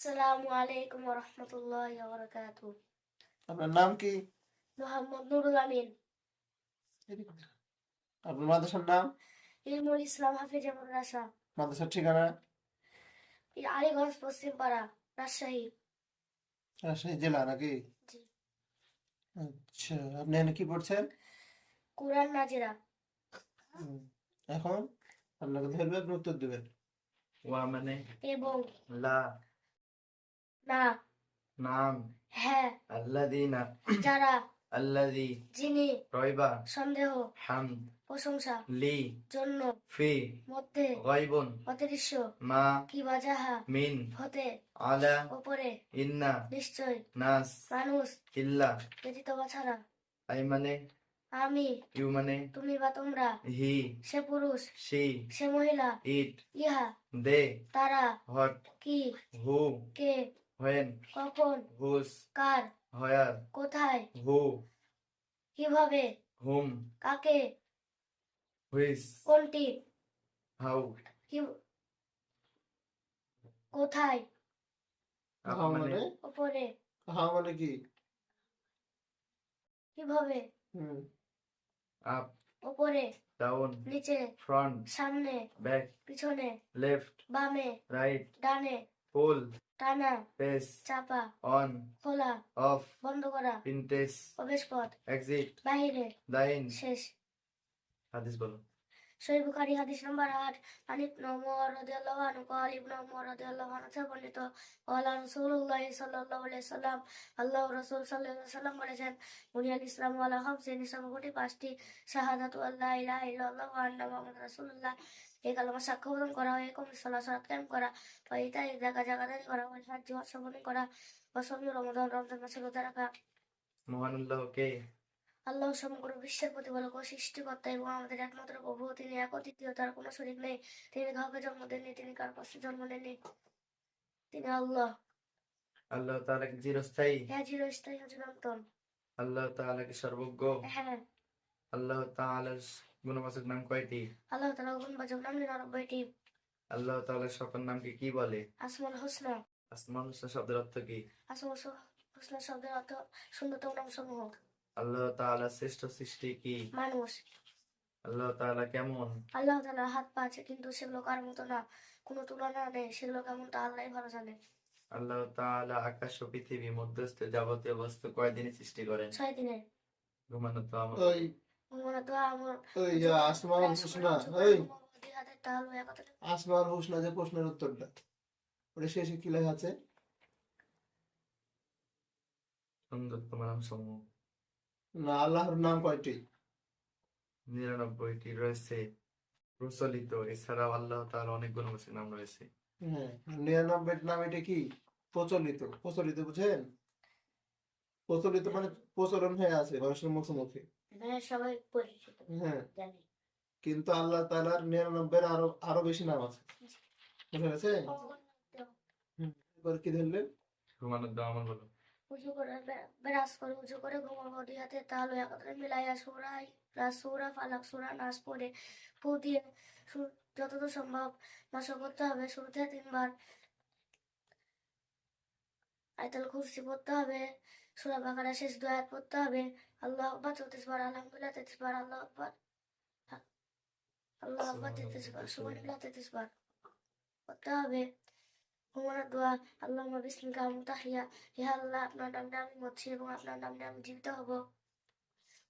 আসসালামু আলাইকুম রহমতুল্লাহ বরকাত আপনার নাম কি? মোহাম্মদ নুরুল আমিন। আপনার মাদ্রাসার নাম? ইলমুল ইসলাম হাফিজ রাসা মাদ্রাসার ঠিকানা? আলীগঞ্জ পশ্চিম পাড়া রাজশাহী। রাজশাহী জেলা নাকি? জি। আচ্ছা আপনি এখানে কি পড়ছেন? কুরআন নাজিরা। এখন আপনাকে ধরবে আপনি উত্তর দেবেন। ওয়া মানে? এবং লা। না। নাম। হ্যাঁ। আল্লাযীনা। যারা। আল্লাযী। যিনি। রয়বা। সন্দেহ। হাম প্রশংসা। লি। জন্য। ফি। মধ্যে। গায়বুন। অদৃশ্য। মা। কি বাজাহা। মিন। হতে। আলা। ইন্না। নিশ্চয়। নাস। মানুষ। ইল্লা ব্যতীত আই মানে। আমি। ইউ মানে। তুমি বা তোমরা। হি। সে পুরুষ। শি। সে মহিলা। ইট। ইহা। দে। তারা। হট। কি। হু। কে। হোয়েন কখন? হুস কার? হোয়ার কোথায়? হু কীভাবে? হুম কাকে? হুইস কোনটি? হাউ কি? কোথায়? কাহা মানে? উপরে কাহা মানে কি? কীভাবে? হুম। আপ উপরে ডাউন নিচে। ফ্রন্ট সামনে। ব্যাক পিছনে। লেফট বামে। রাইট ডানে। পুল টানা পেস চাপা অন খোলা অফ বন্ধ করা ইনটেস প্রবেশ পথ এক্সিট বাহিরে দাইন শেষ হাদিস বলো শহীদ বুখারি হাদিস নম্বর আট আনিব নম্বর রদিয়াল্লাহান কাল ইবন নম্বর রদিয়াল্লাহান আছে বর্ণিত। আল্লাহ রসুল্লাহ সাল্লাহ সাল্লাম আল্লাহ রসুল সাল্লাহ সাল্লাম বলেছেন বুনিয়াল ইসলাম আল্লাহ হামসেন ইসলাম গোটি পাঁচটি। শাহাদাত আল্লাহ ইলাহ ইল্লাহ আন্না মোহাম্মদ রসুল্লাহ এই কালমা সাক্ষ্য প্রদান করা হয়, এরকম সলা সলাৎ ক্যাম্প করা। পয়তা দেখা জাগাদারি করা হয় সাহায্য অর্থ করা। অসমীয় রমজান রমজান মাসে রোজা রাখা। মহান আল্লাহকে আল্লাহ সমগ্র বিশ্বের প্রতিপালক ও সৃষ্টিকর্তা এবং আমাদের একমাত্র প্রভু তিনি এক ও তার কোনো শরীর নেই। তিনি কাউকে জন্ম দেননি তিনি কার পাশে জন্ম নেননি। তিনি আল্লাহ। আল্লাহ তাআলা কি চিরস্থায়ী? হ্যাঁ চিরস্থায়ী চিরন্তন আল্লাহ তাআলা কি সর্বজ্ঞ? হ্যাঁ। আল্লাহ তাআলার গুণবাচক নাম কয়টি? আল্লাহ তালা গুণ বাচক নাম নিরানব্বইটি। আল্লাহ তাআলার সকল নামকে কি বলে? আসমাল হোসনা। আসমান হোসেন শব্দের অর্থ কি? আসমাল হোসনা শব্দের অর্থ সুন্দরতম নাম সমূহ আল্লাহ তাআলার শ্রেষ্ঠ সৃষ্টি কি? মানুষ। আল্লাহ তাআলা কেমন? আল্লাহ হাত পা আছে কিন্তু সেগুলো কার মতো না? কোনো তুলনা নেই সেগুলো কেমন তা আল্লাহ ভালো জানে। আল্লাহ তাআলা আকাশ ও পৃথিবী মধ্যস্থ যাবতীয় বস্তু কয়দিনে সৃষ্টি করেন? ছয় দিনে। ঘুমানো তো আমার ওই মনে তো আমার। ওই যে আসমান হুসনা তাহলে একত্রে আসমান হুসনা যে প্রশ্নের উত্তরটা। ওটা শেষে কি লেখা আছে? সুন্দর তোমার নাম সমূহ। না আল্লাহর নাম কয়টি? নিরানব্বইটি রয়েছে প্রচলিত। এছাড়াও আল্লাহ তার অনেক গুণবাচক নাম রয়েছে। হ্যাঁ নিরানব্বই নাম এটা কি? প্রচলিত। প্রচলিত বুঝেন? প্রচলিত মানে প্রচলন হয়ে আছে মানুষের মুখে মুখে হ্যাঁ সবাই পরিচিত হ্যাঁ। কিন্তু আল্লাহ তাআলার নিরানব্বই আরও আরও বেশি নাম আছে। বুঝা গেছে এবার কি ধরলেন? আমার বলো। উঁচু করে বে- বিরাজ করে উঁচু করে ঘুমাবো দুই হাতে তাহলে একত্রে মিলাইয়া সুরাই সুরা ফালাক সুরা নাচ পড়ে ফু দিয়ে যতদূর সম্ভব নষ্ট করতে হবে। শুরুতে তিনবার আয়তাল কুরসি পড়তে হবে সুরা বাকারা শেষ দু আয়াত পড়তে হবে। আল্লাহ আকবার চৌত্রিশ বার আলহামদুলিল্লাহ তেত্রিশ বার আল্লাহ আকবার। আল্লাহ আকবার তেত্রিশ বার সুবহানাল্লাহ তেত্রিশ বার পড়তে হবে। ঘুমানোর দোয়া আল্লাহ বিসমিকা মুতাহিয়া হে আল্লাহ আপনার নামে আমি মরছি এবং আপনার নামে আমি জীবিত হব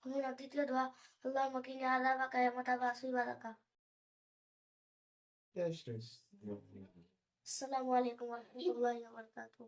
ঘুমানোর দ্বিতীয় দোয়া আল্লাহ আমাকে নিয়ে আদা বা কায়ামতা বা সুইবা রাখা আসসালামু আলাইকুম ওয়া রাহমাতুল্লাহি ওয়া বারাকাতুহু